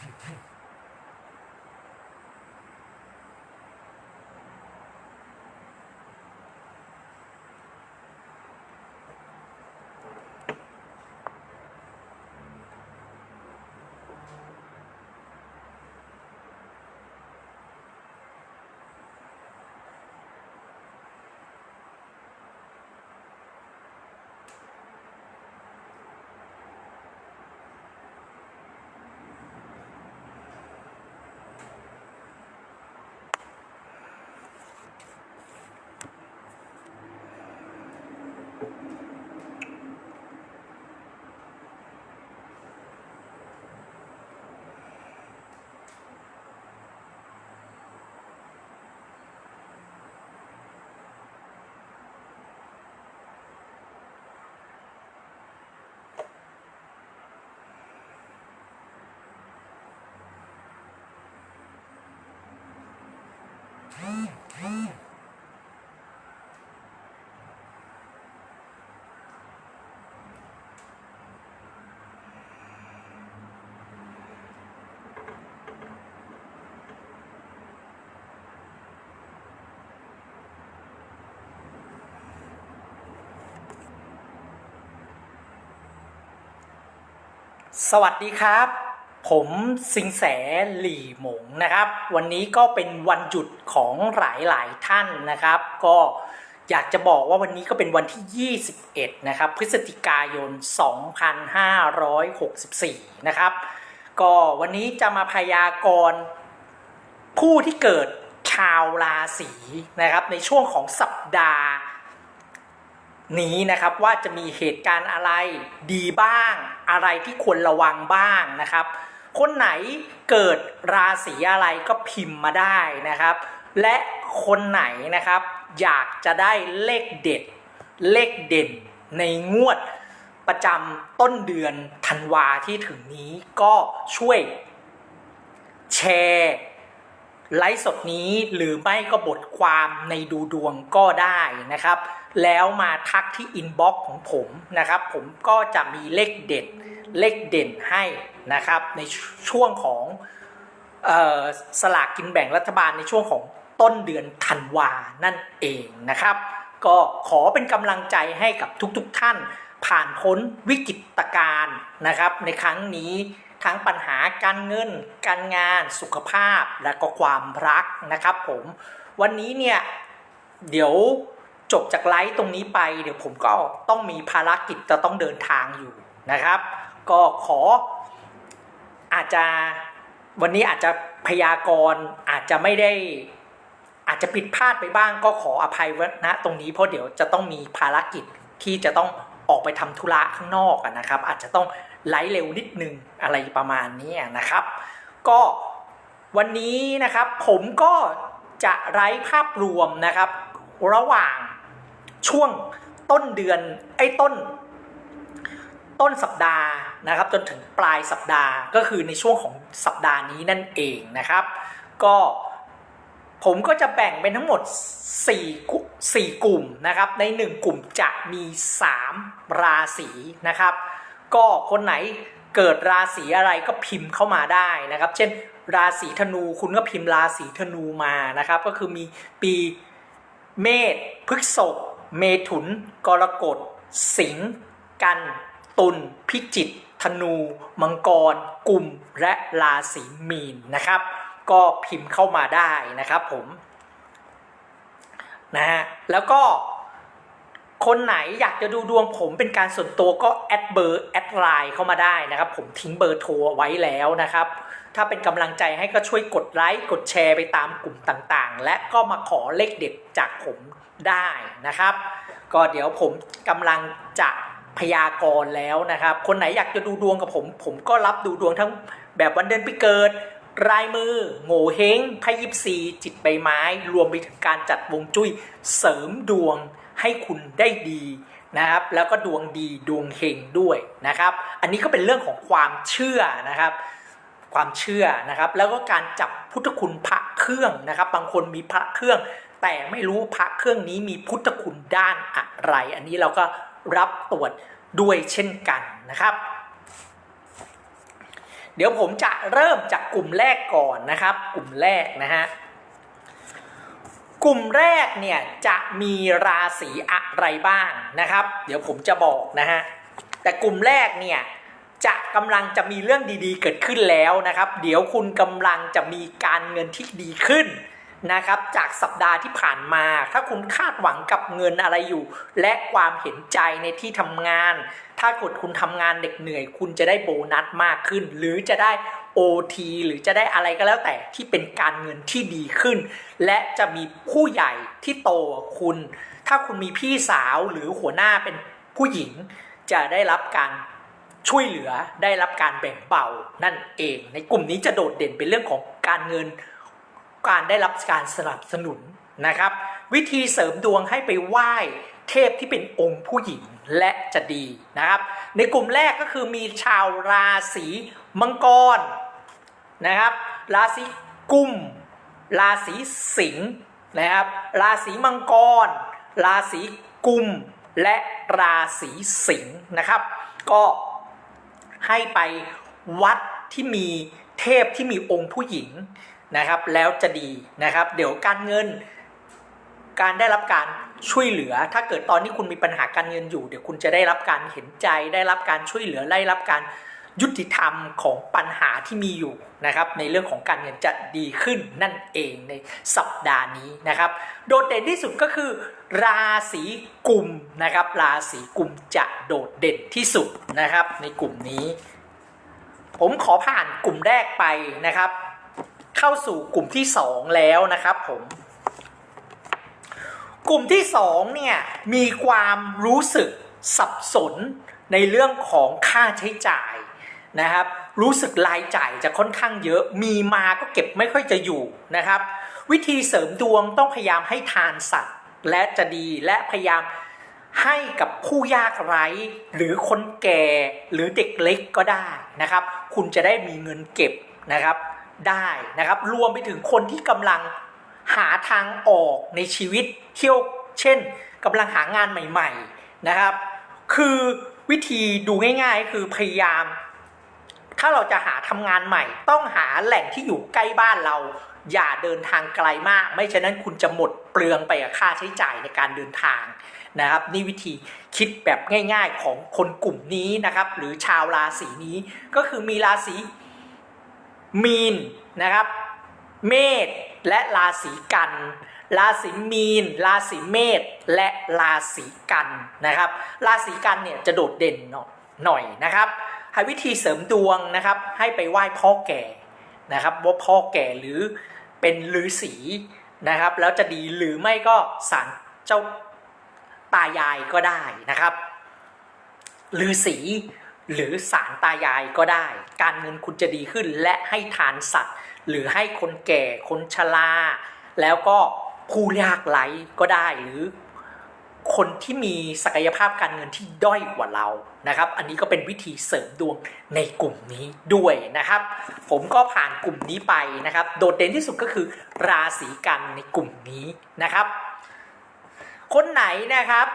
Thank you. สวัสดีครับ ผมสิงแสหลี่หมงนะครับ วันนี้ก็เป็นวันหยุดของหลายหลายท่านนะครับ ก็อยากจะบอกว่าวันนี้ก็เป็นวันที่ 21 นะครับ พฤศจิกายน 2564 นะครับ ก็วันนี้จะมาพยากรณ์ผู้ที่เกิดชาวราศีนะครับ ในช่วงของสัปดาห์ นี้นะครับว่าจะมีเหตุการณ์อะไรดีบ้าง อะไรที่ควรระวังบ้างนะครับ คนไหนเกิดราศีอะไรก็พิมพ์มาได้นะครับ และคนไหนนะครับ อยากจะได้เลขเด็ด เลขเด่นในงวดประจำต้นเดือนธันวาที่ถึงนี้ก็ช่วยแชร์ไลฟ์สดนี้หรือไม่ก็บทความในดูดวงก็ได้นะครับ แล้วมาทักที่อินบ็อกซ์ของผมนะครับ ผมก็จะมีเลขเด็ดเลขเด่นให้นะครับ ในช่วงของออสลากกินแบ่งรัฐบาลในช่วงของต้นเดือนธันวานั่นเองนะครับ ก็ขอเป็นกำลังใจให้กับทุกๆทท่าน ผ่านพ้นวิกฤตการณ์นะครับ ในครั้งนี้ทั้งปัญหาการเงิน การงานสุขภาพและก็ความรักนะครับผม วันนี้เนี่ย เดี๋ยว จบจากไลฟ์ตรงนี้ไปเดี๋ยวผมก็ต้องมีภารกิจจะต้องเดินทางอยู่นะครับ ก็ขออาจจะวันนี้อาจจะพยากรณ์อาจจะไม่ได้อาจจะผิดพลาดไปบ้างก็ขออภัยไว้ณตรงนี้เพราะเดี๋ยวจะต้องมีภารกิจที่จะต้องออกไปทำธุระข้างนอกนะครับ อาจจะต้องไลฟ์เร็วนิดนึงอะไรประมาณนี้นะครับ ก็วันนี้นะครับผมก็จะไลฟ์ภาพรวมนะครับ ระหว่าง ช่วงต้นเดือนไอ้ต้น ต้นสัปดาห์นะครับ จนถึงปลายสัปดาห์ก็คือในช่วงของสัปดาห์นี้นั่นเองนะครับ ก็ผมก็จะแบ่งเป็นทั้งหมด 4 4 กลุ่มนะครับ ใน 1 กลุ่มจะมี 3 ราศีนะครับ ก็คนไหนเกิดราศีอะไรก็พิมพ์เข้ามาได้นะครับ เช่น ราศีธนูคุณก็พิมพ์ราศีธนูมานะครับ ก็คือมีปีเมษพฤษภ เมถุน กรกฎ สิงห์กัน ตุลพิจิกธนู มังกร กลุ่ม และราศีมีนนะครับ ก็พิมพ์เข้ามาได้นะครับผมนะฮะแล้วก็คนไหนอยากจะดูดวงผมเป็นการส่วนตัวก็แอดเบอร์แอดไลน์เข้ามาได้นะครับ ผมทิ้งเบอร์โทรไว้แล้วนะครับ ถ้าเป็นกำลังใจให้ก็ช่วยกดไลค์กดแชร์ไปตามกลุ่มต่างๆ และก็มาขอเลขเด็ดจากผม ได้นะครับ ก็เดี๋ยวผมกำลังจะพยากรณ์แล้วนะครับ คนไหนอยากจะดูดวงกับผม ผมก็รับดูดวงทั้งแบบวันเดือนปีเกิด รายมือ โง่เฮงไพ่ยิปซีจิตใบไม้ รวมไปถึงการจัดวงจุ้ยเสริมดวงให้คุณได้ดีนะครับ แล้วก็ดวงดีดวงเฮงด้วยนะครับ อันนี้ก็เป็นเรื่องของความเชื่อนะครับ ความเชื่อนะครับ แล้วก็การจับพุทธคุณพระเครื่องนะครับ บางคนมีพระเครื่อง แต่ไม่รู้พระเครื่องนี้มีพุทธคุณด้านอะไร อันนี้เราก็รับตรวจด้วยเช่นกันนะครับ เดี๋ยวผมจะเริ่มจากกลุ่มแรกก่อนนะครับ กลุ่มแรกนะฮะกลุ่มแรกเนี่ยจะมีราศีอะไรบ้างนะครับ เดี๋ยวผมจะบอกนะฮะแต่กลุ่มแรกเนี่ยจะกำลังจะมีเรื่องดีๆ เกิดขึ้นแล้วนะครับ เดี๋ยวคุณกำลังจะมีการเงินที่ดีขึ้น นะครับจากสัปดาห์ที่ผ่านมา ถ้าคุณคาดหวังกับเงินอะไรอยู่ และความเห็นใจในที่ทำงาน ถ้ากดคุณทำงานเด็กเหนื่อย คุณจะได้โบนัสมากขึ้น หรือจะได้ OT หรือจะได้อะไรก็แล้วแต่ที่เป็นการเงินที่ดีขึ้น และจะมีผู้ใหญ่ที่โตคุณ ถ้าคุณมีพี่สาวหรือหัวหน้าเป็นผู้หญิง จะได้รับการช่วยเหลือได้รับการแบ่งเบานั่นเอง ในกลุ่มนี้จะโดดเด่นเป็นเรื่องของการเงิน การได้รับการสนับสนุนนะครับ วิธีเสริมดวงให้ไปไหว้เทพที่เป็นองค์ผู้หญิงและจะดีนะครับ ในกลุ่มแรกก็คือมีชาวราศีมังกรนะครับ ราศีกุม ราศีสิงห์นะครับ ราศีมังกร ราศีกุม และราศีสิงห์นะครับ ก็ให้ไปวัดที่มีเทพที่มีองค์ผู้หญิง นะครับแล้วจะดีนะครับ เดี๋ยวการเงิน การได้รับการช่วยเหลือ ถ้าเกิดตอนนี้คุณมีปัญหาการเงินอยู่ เดี๋ยวคุณจะได้รับการเห็นใจ ได้รับการช่วยเหลือได้รับการยุติธรรมของปัญหาที่มีอยู่นะครับ ในเรื่องของการเงินจะดีขึ้นนั่นเองในสัปดาห์นี้นะครับ โดดเด่นที่สุดก็คือ ราศีกุมนะครับ ราศีกุมจะโดดเด่นที่สุดนะครับ ในกลุ่มนี้ ผมขอผ่านกลุ่มแรกไปนะครับ เข้าสู่กลุ่มที่สองแล้วนะครับผมกลุ่มที่สองเนี่ยมีความรู้สึกสับสนในเรื่องของค่าใช้จ่ายนะครับ รู้สึกรายจ่ายจะค่อนข้างเยอะมีมาก็เก็บไม่ค่อยจะอยู่นะครับ วิธีเสริมดวงต้องพยายามให้ทานสัตว์และจะดีและพยายามให้กับผู้ยากไร้ หรือคนแก่หรือเด็กเล็กก็ได้นะครับ คุณจะได้มีเงินเก็บนะครับ ได้นะครับ รวมไปถึงคนที่กำลังหาทางออกในชีวิตเที่ยวเช่นกำลังหางานใหม่ ๆนะครับ คือวิธีดูง่ายๆ คือพยายาม ถ้าเราจะหาทำงานใหม่ ต้องหาแหล่งที่อยู่ใกล้บ้านเรา อย่าเดินทางไกลมาก ไม่ฉะนั้นคุณจะหมดเปลืองไปกับค่าใช้จ่ายในการเดินทางนะครับ นี่วิธีคิดแบบง่าย ๆของคนกลุ่มนี้นะครับ หรือชาวราศีนี้ก็คือมีราศี มีนนะครับ เมษและราศีกัน ราศีมีน ราศีเมษและราศีกันนะครับ ราศีกันเนี่ยจะโดดเด่นหน่อยนะครับให้วิธีเสริมดวงนะครับ ให้ไปไหว้พ่อแก่นะครับว่าพ่อแก่หรือเป็นฤาษีนะครับ แล้วจะดีหรือไม่ก็สารเจ้าตายายก็ได้นะครับฤาษี หรือสารตายายก็ได้ การเงินคุณจะดีขึ้นและให้ทานสัตว์ หรือให้คนแก่คนชราแล้วก็ผู้ยากไร้ก็ได้หรือคนที่มีศักยภาพการเงินที่ด้อยกว่าเรานะครับ อันนี้ก็เป็นวิธีเสริมดวงในกลุ่มนี้ด้วยนะครับ ผมก็ผ่านกลุ่มนี้ไปนะครับ โดดเด่นที่สุดก็คือ ราศีกันในกลุ่มนี้นะครับ คนไหนนะครับ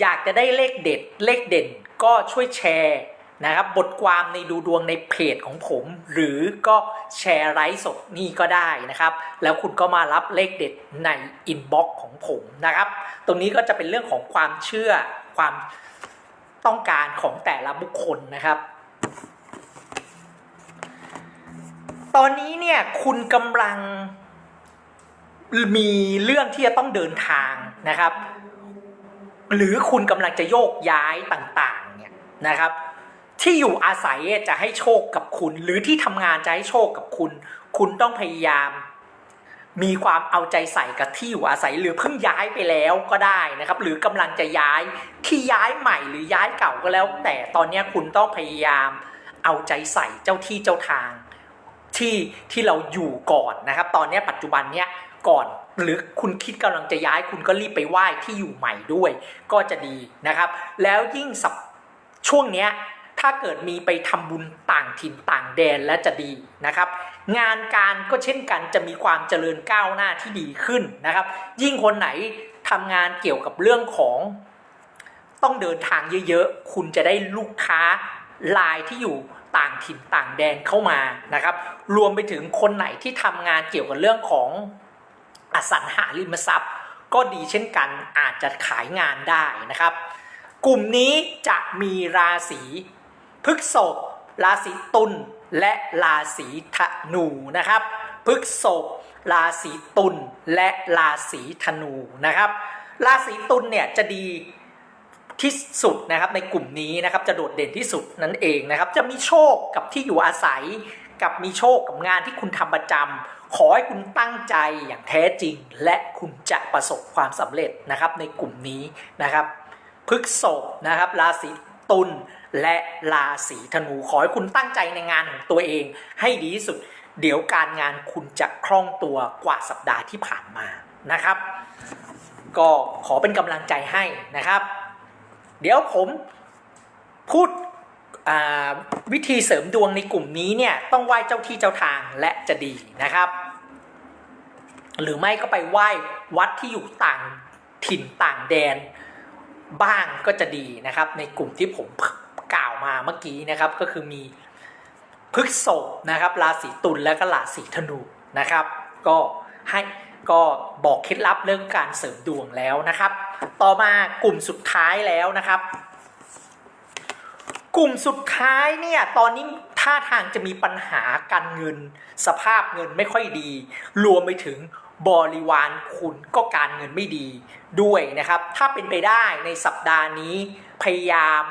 อยากจะได้เลขเด็ดเลขเด่นก็ช่วยแชร์ นะครับบทความในดูดวงในเพจของผม หรือก็แชร์ไลฟ์สดนี่ก็ได้นะครับ แล้วคุณก็มารับเลขเด็ดในอินบ็อกซ์ของผมนะครับ ตรงนี้ก็จะเป็นเรื่องของความเชื่อความต้องการของแต่ละบุคคลนะครับ ตอนนี้เนี่ยคุณกำลังมีเรื่องที่จะต้องเดินทางนะครับ หรือคุณกำลังจะโยกย้ายต่างๆเนี่ยนะครับ ที่อยู่อาศัยจะให้โชคกับคุณ หรือที่ทำงานจะให้โชคกับคุณ คุณต้องพยายาม มีความเอาใจใส่กับที่อยู่อาศัยหรือเพิ่งย้ายไปแล้วก็ได้นะครับ หรือกำลังจะย้ายที่ย้ายใหม่หรือย้ายเก่าก็แล้ว แต่ตอนนี้คุณต้องพยายาม เอาใจใส่เจ้าที่เจ้าทาง ที่ที่เราอยู่ก่อนนะครับ ตอนนี้ปัจจุบันเนี้ยก่อนหรือคุณคิดกำลังจะย้ายคุณก็รีบไปไหว้ที่อยู่ใหม่ด้วย ก็จะดีนะครับ แล้วยิ่งสับช่วงเนี้ย ถ้าเกิดมีไปทำบุญต่างถิ่นต่างแดนและจะดีนะครับ งานการก็เช่นกันจะมีความเจริญก้าวหน้าที่ดีขึ้นนะครับ ยิ่งคนไหนทำงานเกี่ยวกับเรื่องของต้องเดินทางเยอะๆ คุณจะได้ลูกค้าลายที่อยู่ต่างถิ่นต่างแดนเข้ามานะครับ รวมไปถึงคนไหนที่ทำงานเกี่ยวกับเรื่องของอสังหาริมทรัพย์ ก็ดีเช่นกันอาจจะขายงานได้นะครับ กลุ่มนี้จะมีราศี พฤกษภราศีตุลและราศีธนูนะครับพฤกษภราศีตุลและราศีธนูนะครับ ราศีตุลเนี่ยจะดีที่สุดนะครับในกลุ่มนี้นะครับจะโดดเด่นที่สุดนั่นเองนะครับ จะมีโชคกับที่อยู่อาศัย กับมีโชคกับงานที่คุณทำประจำขอให้คุณตั้งใจอย่างแท้จริง และคุณจะประสบความสำเร็จนะครับในกลุ่มนี้นะครับพฤกษภนะครับ ราศีตุล และราศีธนูขอให้คุณตั้งใจในงานของตัวเอง ให้ดีที่สุด เดี๋ยวการงานคุณจะคล่องตัวกว่าสัปดาห์ที่ผ่านมานะครับ ก็ขอเป็นกำลังใจให้นะครับ เดี๋ยวผมพูดวิธีเสริมดวงในกลุ่มนี้เนี่ยต้องไหว้เจ้าที่เจ้าทางและจะดีนะครับ หรือไม่ก็ไปไหว้วัดที่อยู่ต่างถิ่นต่างแดนบ้างก็จะดีนะครับ ในกลุ่มที่ผม มาเมื่อกี้นะครับก็คือมีพฤกษภนะครับราศีตุลและก็ราศีธนูนะครับ ก็ให้ก็บอกเคล็ดลับเรื่องการเสริมดวงแล้วนะครับ ต่อมากลุ่มสุดท้ายแล้วนะครับ กลุ่มสุดท้ายเนี่ยตอนนี้ท่าทางจะมีปัญหาการเงิน สภาพเงินไม่ค่อยดี รวมไปถึงบริวารคุณก็การเงินไม่ดีด้วยนะครับ ถ้าเป็นไปได้ในสัปดาห์นี้พยายาม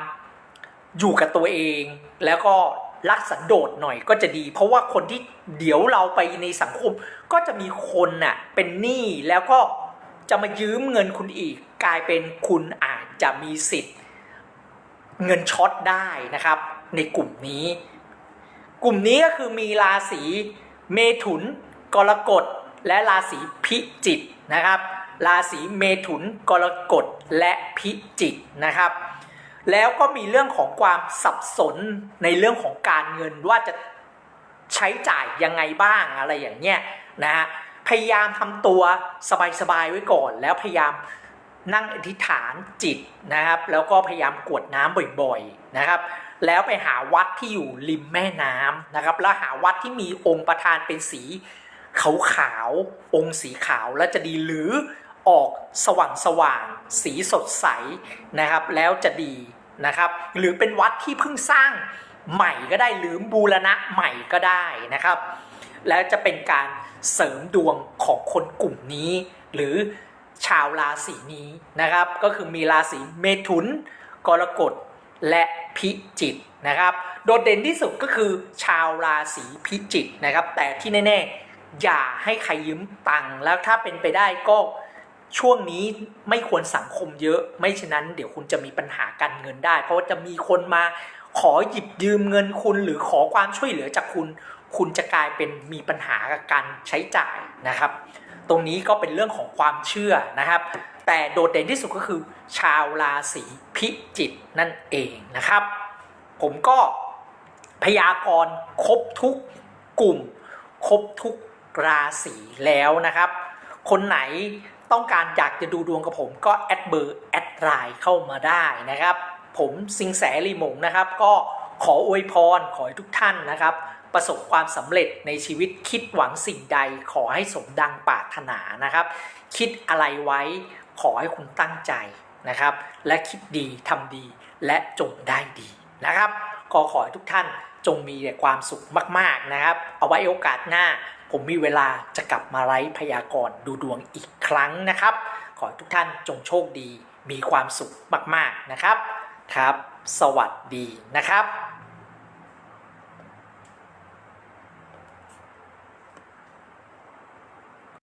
อยู่กับตัวเอง แล้วก็รักสันโดษหน่อยก็จะดี เพราะว่าคนที่เดี๋ยวเราไปในสังคม ก็จะมีคนน่ะเป็นหนี้แล้วก็จะมายืมเงินคุณอีก กลายเป็นคุณอาจจะมีสิทธิ์ เงินช็อตได้นะครับ ในกลุ่มนี้ กลุ่มนี้ก็คือมีราศีเมถุน กรกฎและราศีพิจิกนะครับ ราศีเมถุน กรกฎและพิจิกนะครับ แล้วก็มีเรื่องของความสับสนในเรื่องของการเงินว่าจะใช้จ่ายยังไงบ้างอะไรอย่างเงี้ยนะฮะพยายามทำตัวสบายๆไว้ก่อน แล้วพยายามนั่งอธิษฐานจิตนะครับ แล้วก็พยายามกวดน้ำบ่อยๆนะครับ แล้วไปหาวัดที่อยู่ริมแม่น้ำนะครับ แล้วหาวัดที่มีองค์ประธานเป็นสีขาวๆองค์สีขาวแล้วจะดีหรือ ออกสว่างสว่างสีสดใสนะครับ แล้วจะดีนะครับ หรือเป็นวัดที่เพิ่งสร้างใหม่ก็ได้หรือบูรณะใหม่ก็ได้นะครับ แล้วจะเป็นการเสริมดวงของคนกลุ่มนี้ หรือชาวราศีนี้นะครับ ก็คือมีราศีเมถุน กรกฎและพิจิกนะครับ โดดเด่นที่สุดก็คือชาวราศีพิจิกนะครับ แต่ที่แน่ๆอย่าให้ใครยืมตังค์แล้วถ้าเป็นไปได้ก็ ช่วงนี้ไม่ควรสังคมเยอะ ไม่ฉะนั้นเดี๋ยวคุณจะมีปัญหาการเงินได้ เพราะว่าจะมีคนมาขอหยิบยืมเงินคุณหรือขอความช่วยเหลือจากคุณ คุณจะกลายเป็นมีปัญหากับการใช้จ่ายนะครับ ตรงนี้ก็เป็นเรื่องของความเชื่อนะครับ แต่โดดเด่นที่สุดก็คือ ชาวราศีพิจิกนั่นเองนะครับ ผมก็พยากรณ์ครบทุกกลุ่ม ครบทุกราศีแล้วนะครับ คนไหน ต้องการอยากจะดูดวงกับผมก็แอดเบอร์แอดไลน์เข้ามาได้นะครับ ผมสิงแสลีหมงนะครับ ก็ขออวยพรขอให้ทุกท่านนะครับ ประสบความสำเร็จในชีวิตคิดหวังสิ่งใด ขอให้สมดังปรารถนานะครับ คิดอะไรไว้ขอให้คุณตั้งใจนะครับ และคิดดีทำดีและจงได้ดีนะครับ ก็ขอให้ทุกท่านจงมีแต่ความสุขมาก ๆนะครับ เอาไว้โอกาสหน้า ผมมีเวลาจะกลับมาไลฟ์พยากรณ์ดูดวงอีกครั้งนะครับ ขอให้ทุกท่านจงโชคดีมีความสุขมาก ๆ นะครับครับ สวัสดีนะครับ